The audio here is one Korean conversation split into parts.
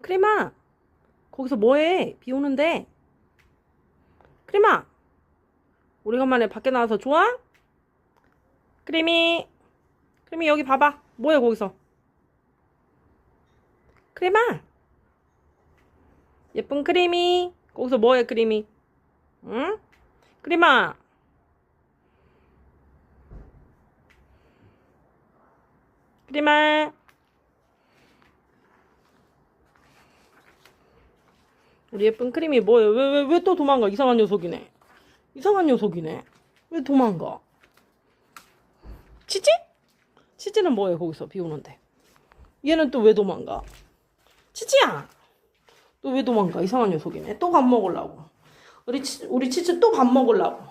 크리마, 거기서 뭐해? 비 오는데. 크리마, 오래간만에 밖에 나와서 좋아? 크리미, 크리미 여기 봐봐. 뭐해 거기서? 크리마, 예쁜 크리미, 거기서 뭐해 크리미? 응? 크리마. 크리마. 우리 예쁜 크림이 뭐예요? 왜, 왜, 왜 또 도망가? 이상한 녀석이네. 이상한 녀석이네. 왜 도망가? 치치? 치치는 뭐예요, 거기서 비 오는데? 얘는 또 왜 도망가? 치치야! 또 왜 도망가? 이상한 녀석이네. 또 밥 먹으려고. 우리 치, 우리 치치 또 밥 먹으려고.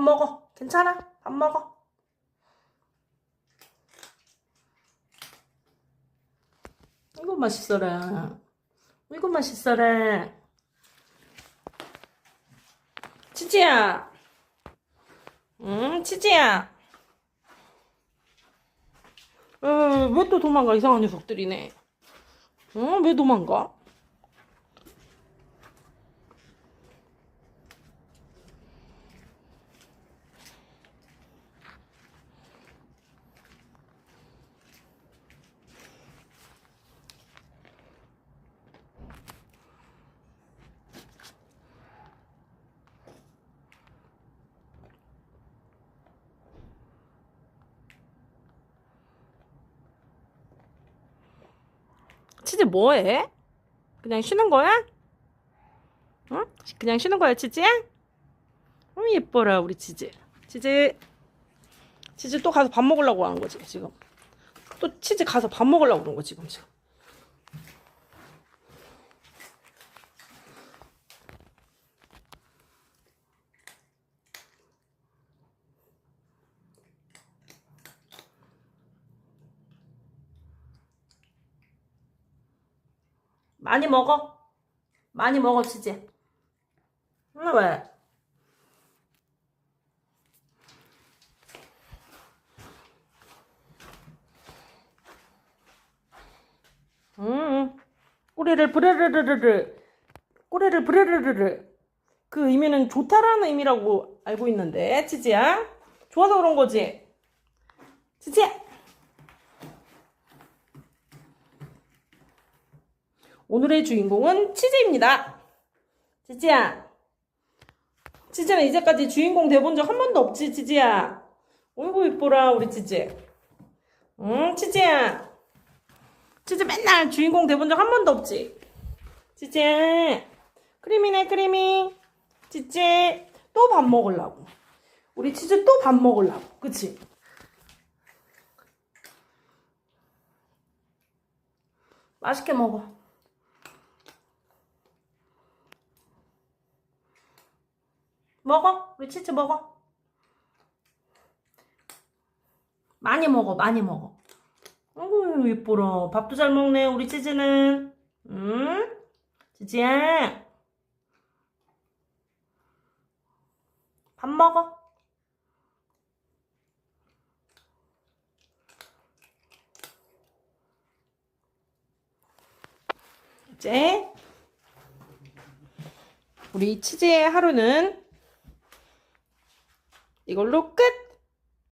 밥 먹어. 괜찮아. 밥 먹어. 이거 맛있어라. 이거 맛있어라. 치치야. 응, 치치야. 어, 왜또 도망가? 이상한 녀석들이네. 어, 왜 도망가? 치즈 뭐해? 그냥 쉬는 거야? 응? 그냥 쉬는 거야, 치즈야? 어, 예뻐라, 우리 치즈. 치즈. 치즈 또 가서 밥 먹으려고 하는 거지, 지금. 또 치즈 가서 밥 먹으려고 그런 거, 지금, 지금. 많이 먹어. 많이 먹어, 치즈. 응, 왜? 음, 꼬리를 부르르르르르. 꼬리를 부르르르르. 그 의미는 좋다라는 의미라고 알고 있는데, 치즈야. 좋아서 그런 거지? 치즈야! 오늘의 주인공은 치즈입니다. 치즈야. 치즈는 이제까지 주인공 돼본 적 한 번도 없지, 치즈야. 어이구, 이뻐라, 우리 치즈. 응, 치즈야. 치즈 맨날 주인공 돼본 적 한 번도 없지. 치즈. 크리미네, 크리미. 치즈. 또 밥 먹으려고. 우리 치즈 또 밥 먹으려고. 그치? 맛있게 먹어. 먹어. 우리 치즈 먹어. 많이 먹어. 많이 먹어. 어구 예뻐라. 밥도 잘 먹네. 우리 치즈는. 응? 치즈야. 밥 먹어. 이제 우리 치즈의 하루는 이걸로 끝!